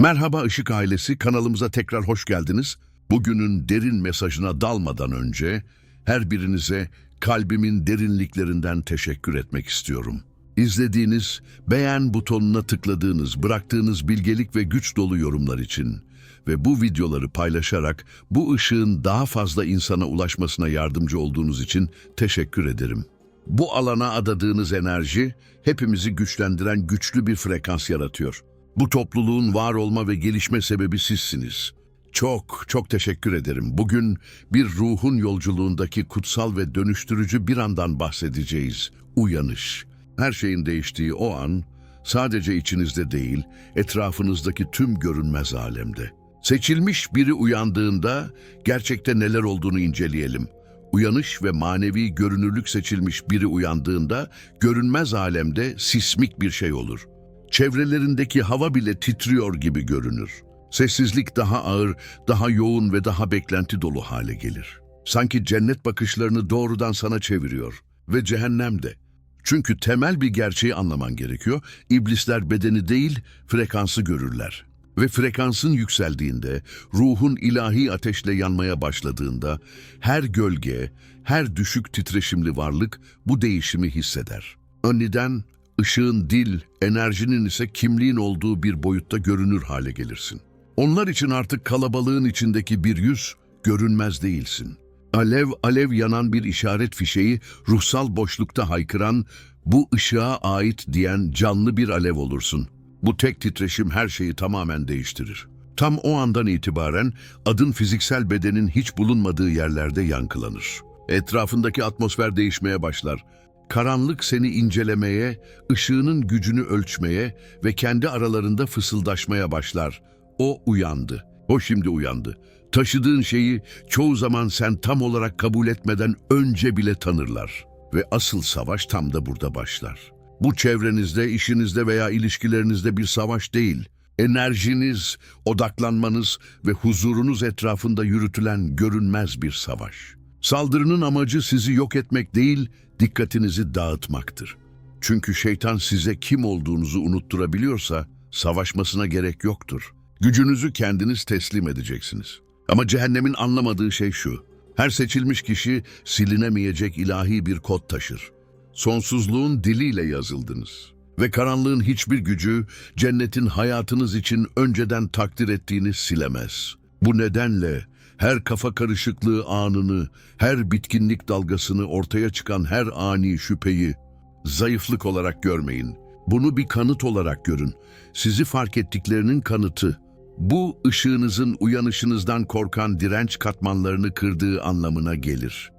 Merhaba Işık ailesi, kanalımıza tekrar hoş geldiniz. Bugünün derin mesajına dalmadan önce her birinize kalbimin derinliklerinden teşekkür etmek istiyorum. İzlediğiniz, beğen butonuna tıkladığınız, bıraktığınız bilgelik ve güç dolu yorumlar için ve bu videoları paylaşarak bu ışığın daha fazla insana ulaşmasına yardımcı olduğunuz için teşekkür ederim. Bu alana adadığınız enerji hepimizi güçlendiren güçlü bir frekans yaratıyor. Bu topluluğun var olma ve gelişme sebebi sizsiniz. Çok çok teşekkür ederim. Bugün bir ruhun yolculuğundaki kutsal ve dönüştürücü bir andan bahsedeceğiz. Uyanış. Her şeyin değiştiği o an sadece içinizde değil, etrafınızdaki tüm görünmez alemde. Seçilmiş biri uyandığında gerçekte neler olduğunu inceleyelim. Uyanış ve manevi görünürlük seçilmiş biri uyandığında görünmez alemde sismik bir şey olur. Çevrelerindeki hava bile titriyor gibi görünür. Sessizlik daha ağır, daha yoğun ve daha beklenti dolu hale gelir. Sanki cennet bakışlarını doğrudan sana çeviriyor ve cehennem de. Çünkü temel bir gerçeği anlaman gerekiyor. İblisler bedeni değil, frekansı görürler. Ve frekansın yükseldiğinde, ruhun ilahi ateşle yanmaya başladığında, her gölge, her düşük titreşimli varlık bu değişimi hisseder. Aniden, ışığın dil, enerjinin ise kimliğin olduğu bir boyutta görünür hale gelirsin. Onlar için artık kalabalığın içindeki bir yüz, görünmez değilsin. Alev alev yanan bir işaret fişeği, ruhsal boşlukta haykıran, bu ışığa ait diyen canlı bir alev olursun. Bu tek titreşim her şeyi tamamen değiştirir. Tam o andan itibaren adın fiziksel bedenin hiç bulunmadığı yerlerde yankılanır. Etrafındaki atmosfer değişmeye başlar. Karanlık seni incelemeye, ışığının gücünü ölçmeye ve kendi aralarında fısıldaşmaya başlar. O uyandı. O şimdi uyandı. Taşıdığın şeyi çoğu zaman sen tam olarak kabul etmeden önce bile tanırlar. Ve asıl savaş tam da burada başlar. Bu çevrenizde, işinizde veya ilişkilerinizde bir savaş değil. Enerjiniz, odaklanmanız ve huzurunuz etrafında yürütülen görünmez bir savaş. Saldırının amacı sizi yok etmek değil, dikkatinizi dağıtmaktır. Çünkü şeytan size kim olduğunuzu unutturabiliyorsa savaşmasına gerek yoktur. Gücünüzü kendiniz teslim edeceksiniz. Ama cehennemin anlamadığı şey şu. Her seçilmiş kişi silinemeyecek ilahi bir kod taşır. Sonsuzluğun diliyle yazıldınız. Ve karanlığın hiçbir gücü cennetin hayatınız için önceden takdir ettiğini silemez. Bu nedenle her kafa karışıklığı anını, her bitkinlik dalgasını ortaya çıkan her ani şüpheyi zayıflık olarak görmeyin. Bunu bir kanıt olarak görün. Sizi fark ettiklerinin kanıtı. Bu ışığınızın uyanışınızdan korkan direnç katmanlarını kırdığı anlamına gelir.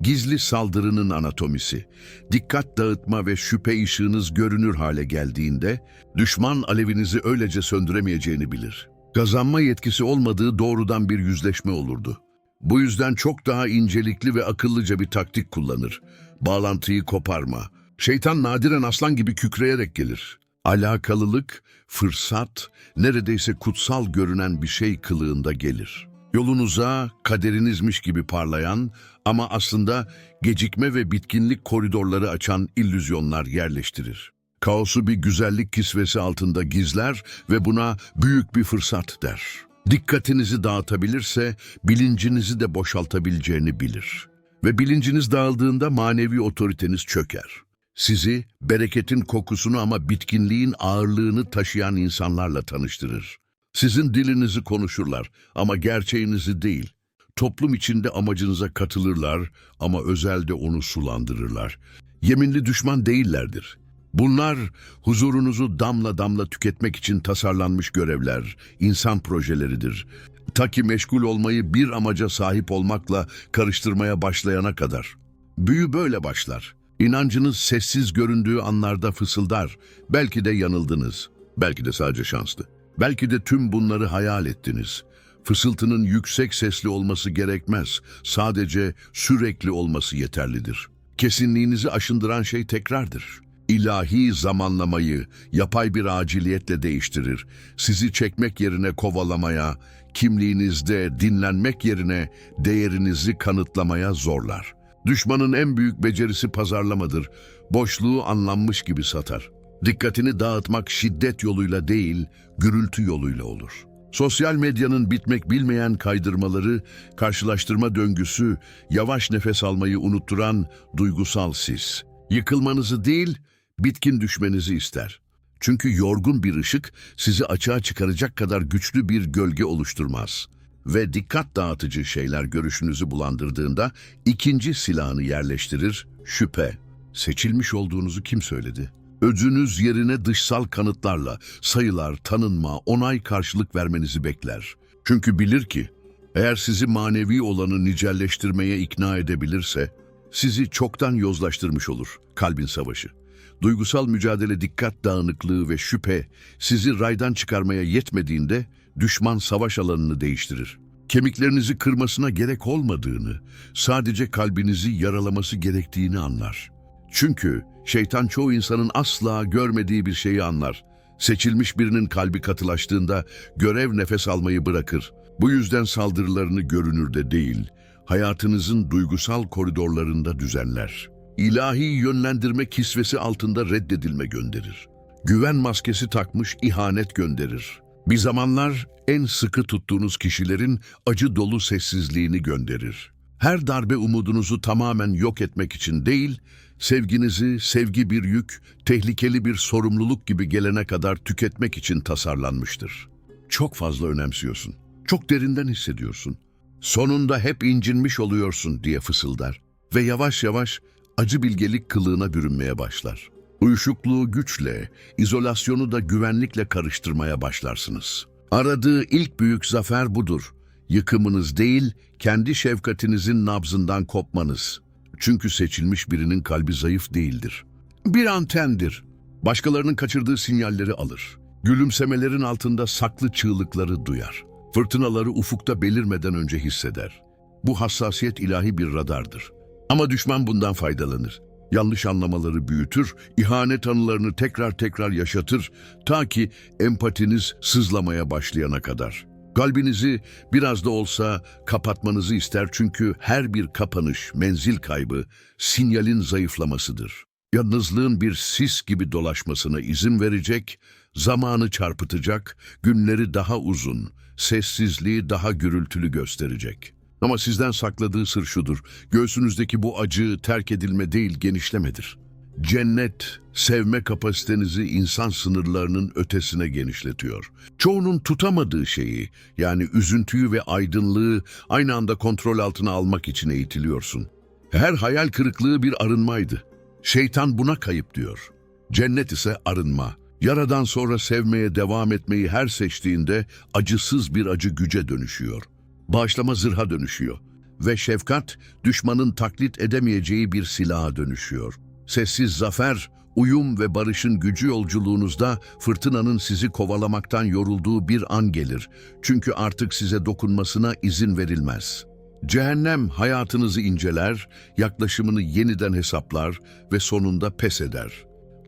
Gizli saldırının anatomisi. Dikkat dağıtma ve şüphe ışığınız görünür hale geldiğinde düşman alevinizi öylece söndüremeyeceğini bilir. Kazanma yetkisi olmadığı doğrudan bir yüzleşme olurdu. Bu yüzden çok daha incelikli ve akıllıca bir taktik kullanır. Bağlantıyı koparma. Şeytan nadiren aslan gibi kükreyerek gelir. Alakalılık, fırsat, neredeyse kutsal görünen bir şey kılığında gelir. Yolunuza kaderinizmiş gibi parlayan ama aslında gecikme ve bitkinlik koridorları açan illüzyonlar yerleştirir. Kaosu bir güzellik kisvesi altında gizler ve buna büyük bir fırsat der. Dikkatinizi dağıtabilirse bilincinizi de boşaltabileceğini bilir. Ve bilinciniz dağıldığında manevi otoriteniz çöker. Sizi bereketin kokusunu ama bitkinliğin ağırlığını taşıyan insanlarla tanıştırır. Sizin dilinizi konuşurlar ama gerçeğinizi değil. Toplum içinde amacınıza katılırlar ama özelde onu sulandırırlar. Yeminli düşman değillerdir. Bunlar huzurunuzu damla damla tüketmek için tasarlanmış görevler, insan projeleridir. Ta ki meşgul olmayı bir amaca sahip olmakla karıştırmaya başlayana kadar. Büyü böyle başlar. İnancınız sessiz göründüğü anlarda fısıldar. Belki de yanıldınız. Belki de sadece şanslı. Belki de tüm bunları hayal ettiniz. Fısıltının yüksek sesli olması gerekmez. Sadece sürekli olması yeterlidir. Kesinliğinizi aşındıran şey tekrardır. İlahi zamanlamayı yapay bir aciliyetle değiştirir. Sizi çekmek yerine kovalamaya, kimliğinizde dinlenmek yerine değerinizi kanıtlamaya zorlar. Düşmanın en büyük becerisi pazarlamadır. Boşluğu anlanmış gibi satar. Dikkatini dağıtmak şiddet yoluyla değil, gürültü yoluyla olur. Sosyal medyanın bitmek bilmeyen kaydırmaları, karşılaştırma döngüsü, yavaş nefes almayı unutturan duygusal sis. Yıkılmanızı değil, bitkin düşmenizi ister. Çünkü yorgun bir ışık sizi açığa çıkaracak kadar güçlü bir gölge oluşturmaz. Ve dikkat dağıtıcı şeyler görüşünüzü bulandırdığında ikinci silahını yerleştirir, şüphe. Seçilmiş olduğunuzu kim söyledi? Öcünüz yerine dışsal kanıtlarla, sayılar, tanınma, onay karşılık vermenizi bekler. Çünkü bilir ki, eğer sizi manevi olanı nicelleştirmeye ikna edebilirse, sizi çoktan yozlaştırmış olur kalbin savaşı. Duygusal mücadele dikkat dağınıklığı ve şüphe sizi raydan çıkarmaya yetmediğinde düşman savaş alanını değiştirir. Kemiklerinizi kırmasına gerek olmadığını, sadece kalbinizi yaralaması gerektiğini anlar. Çünkü şeytan çoğu insanın asla görmediği bir şeyi anlar. Seçilmiş birinin kalbi katılaştığında görev nefes almayı bırakır. Bu yüzden saldırılarını görünürde değil, hayatınızın duygusal koridorlarında düzenler. İlahi yönlendirme kisvesi altında reddedilme gönderir. Güven maskesi takmış ihanet gönderir. Bir zamanlar en sıkı tuttuğunuz kişilerin acı dolu sessizliğini gönderir. Her darbe umudunuzu tamamen yok etmek için değil, sevginizi sevgi bir yük, tehlikeli bir sorumluluk gibi gelene kadar tüketmek için tasarlanmıştır. Çok fazla önemsiyorsun. Çok derinden hissediyorsun. Sonunda hep incinmiş oluyorsun diye fısıldar. Ve yavaş yavaş acı bilgelik kılığına bürünmeye başlar. Uyuşukluğu güçle, izolasyonu da güvenlikle karıştırmaya başlarsınız. Aradığı ilk büyük zafer budur. Yıkımınız değil, kendi şefkatinizin nabzından kopmanız. Çünkü seçilmiş birinin kalbi zayıf değildir. Bir antendir. Başkalarının kaçırdığı sinyalleri alır. Gülümsemelerin altında saklı çığlıkları duyar. Fırtınaları ufukta belirmeden önce hisseder. Bu hassasiyet ilahi bir radardır. Ama düşman bundan faydalanır. Yanlış anlamaları büyütür, ihanet anılarını tekrar tekrar yaşatır ta ki empatiniz sızlamaya başlayana kadar. Kalbinizi biraz da olsa kapatmanızı ister çünkü her bir kapanış, menzil kaybı, sinyalin zayıflamasıdır. Yalnızlığın bir sis gibi dolaşmasına izin verecek, zamanı çarpıtacak, günleri daha uzun, sessizliği daha gürültülü gösterecek. Ama sizden sakladığı sır şudur, göğsünüzdeki bu acı terk edilme değil genişlemedir. Cennet, sevme kapasitenizi insan sınırlarının ötesine genişletiyor. Çoğunun tutamadığı şeyi, yani üzüntüyü ve aydınlığı aynı anda kontrol altına almak için eğitiliyorsun. Her hayal kırıklığı bir arınmaydı. Şeytan buna kayıp diyor. Cennet ise arınma. Yaradan sonra sevmeye devam etmeyi her seçtiğinde acısız bir acı güce dönüşüyor. Bağışlama zırha dönüşüyor. Ve şefkat düşmanın taklit edemeyeceği bir silaha dönüşüyor. Sessiz zafer, uyum ve barışın gücü yolculuğunuzda fırtınanın sizi kovalamaktan yorulduğu bir an gelir. Çünkü artık size dokunmasına izin verilmez. Cehennem hayatınızı inceler, yaklaşımını yeniden hesaplar ve sonunda pes eder.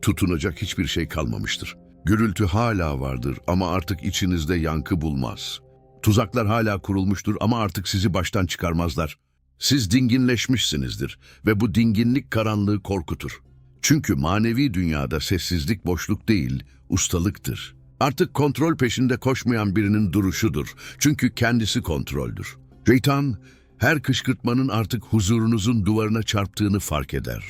Tutunacak hiçbir şey kalmamıştır. Gürültü hala vardır ama artık içinizde yankı bulmaz. Tuzaklar hala kurulmuştur ama artık sizi baştan çıkarmazlar. Siz dinginleşmişsinizdir ve bu dinginlik karanlığı korkutur. Çünkü manevi dünyada sessizlik boşluk değil, ustalıktır. Artık kontrol peşinde koşmayan birinin duruşudur. Çünkü kendisi kontroldür. Şeytan, her kışkırtmanın artık huzurunuzun duvarına çarptığını fark eder.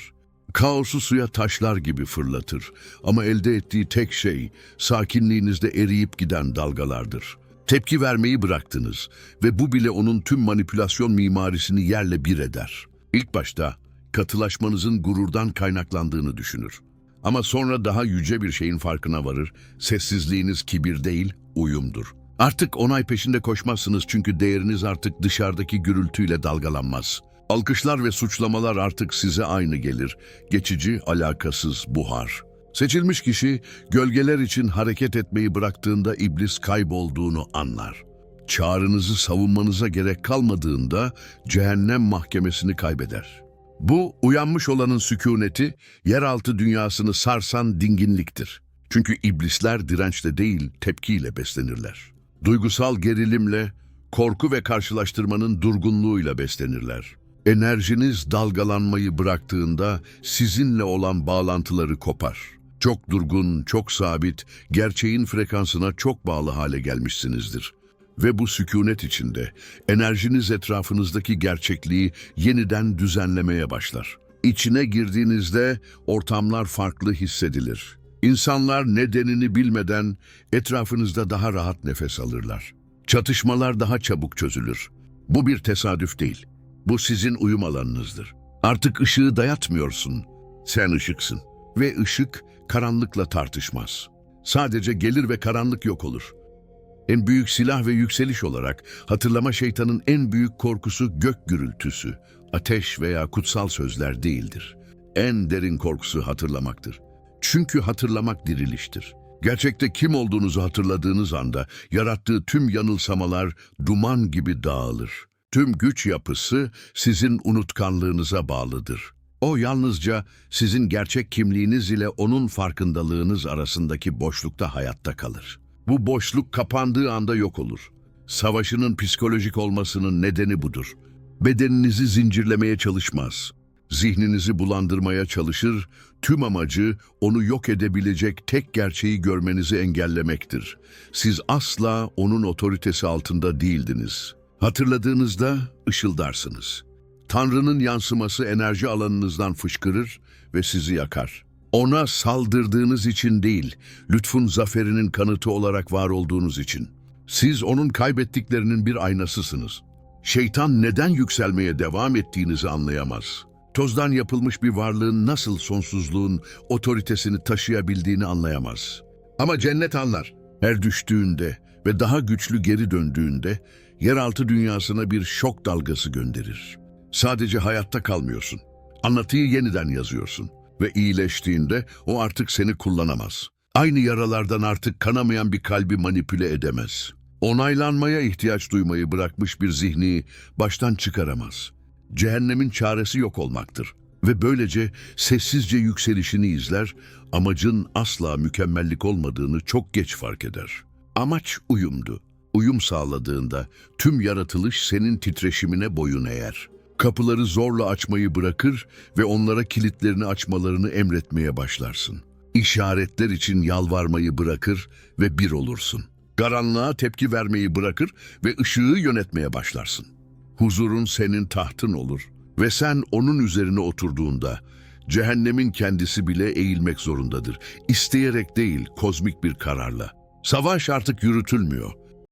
Kaosu suya taşlar gibi fırlatır. Ama elde ettiği tek şey, sakinliğinizde eriyip giden dalgalardır. Tepki vermeyi bıraktınız ve bu bile onun tüm manipülasyon mimarisini yerle bir eder. İlk başta katılaşmanızın gururdan kaynaklandığını düşünür. Ama sonra daha yüce bir şeyin farkına varır. Sessizliğiniz kibir değil, uyumdur. Artık onay peşinde koşmazsınız çünkü değeriniz artık dışarıdaki gürültüyle dalgalanmaz. Alkışlar ve suçlamalar artık size aynı gelir. Geçici, alakasız buhar. Seçilmiş kişi gölgeler için hareket etmeyi bıraktığında iblis kaybolduğunu anlar. Çağrınızı savunmanıza gerek kalmadığında cehennem mahkemesini kaybeder. Bu uyanmış olanın sükuneti, yeraltı dünyasını sarsan dinginliktir. Çünkü iblisler dirençle değil tepkiyle beslenirler. Duygusal gerilimle, korku ve karşılaştırmanın durgunluğuyla beslenirler. Enerjiniz dalgalanmayı bıraktığında sizinle olan bağlantıları kopar. Çok durgun, çok sabit, gerçeğin frekansına çok bağlı hale gelmişsinizdir. Ve bu sükunet içinde enerjiniz etrafınızdaki gerçekliği yeniden düzenlemeye başlar. İçine girdiğinizde ortamlar farklı hissedilir. İnsanlar nedenini bilmeden etrafınızda daha rahat nefes alırlar. Çatışmalar daha çabuk çözülür. Bu bir tesadüf değil. Bu sizin uyum alanınızdır. Artık ışığı dayatmıyorsun. Sen ışıksın. Ve ışık karanlıkla tartışmaz. Sadece gelir ve karanlık yok olur. En büyük silah ve yükseliş olarak hatırlama şeytanın en büyük korkusu gök gürültüsü, ateş veya kutsal sözler değildir. En derin korkusu hatırlamaktır. Çünkü hatırlamak diriliştir. Gerçekte kim olduğunuzu hatırladığınız anda yarattığı tüm yanılsamalar duman gibi dağılır. Tüm güç yapısı sizin unutkanlığınıza bağlıdır. O yalnızca sizin gerçek kimliğiniz ile onun farkındalığınız arasındaki boşlukta hayatta kalır. Bu boşluk kapandığı anda yok olur. Savaşının psikolojik olmasının nedeni budur. Bedeninizi zincirlemeye çalışmaz. Zihninizi bulandırmaya çalışır, tüm amacı onu yok edebilecek tek gerçeği görmenizi engellemektir. Siz asla onun otoritesi altında değildiniz. Hatırladığınızda ışıldarsınız. Tanrı'nın yansıması enerji alanınızdan fışkırır ve sizi yakar. Ona saldırdığınız için değil, lütfun zaferinin kanıtı olarak var olduğunuz için. Siz onun kaybettiklerinin bir aynasısınız. Şeytan neden yükselmeye devam ettiğinizi anlayamaz. Tozdan yapılmış bir varlığın nasıl sonsuzluğun otoritesini taşıyabildiğini anlayamaz. Ama cennet anlar. Her düştüğünde ve daha güçlü geri döndüğünde yeraltı dünyasına bir şok dalgası gönderir. Sadece hayatta kalmıyorsun. Anlatıyı yeniden yazıyorsun ve iyileştiğinde o artık seni kullanamaz. Aynı yaralardan artık kanamayan bir kalbi manipüle edemez. Onaylanmaya ihtiyaç duymayı bırakmış bir zihni baştan çıkaramaz. Cehennemin çaresi yok olmaktır ve böylece sessizce yükselişini izler, amacın asla mükemmellik olmadığını çok geç fark eder. Amaç uyumdu. Uyum sağladığında tüm yaratılış senin titreşimine boyun eğer. Kapıları zorla açmayı bırakır ve onlara kilitlerini açmalarını emretmeye başlarsın. İşaretler için yalvarmayı bırakır ve bir olursun. Karanlığa tepki vermeyi bırakır ve ışığı yönetmeye başlarsın. Huzurun senin tahtın olur ve sen onun üzerine oturduğunda cehennemin kendisi bile eğilmek zorundadır. İsteyerek değil, kozmik bir kararla. Savaş artık yürütülmüyor.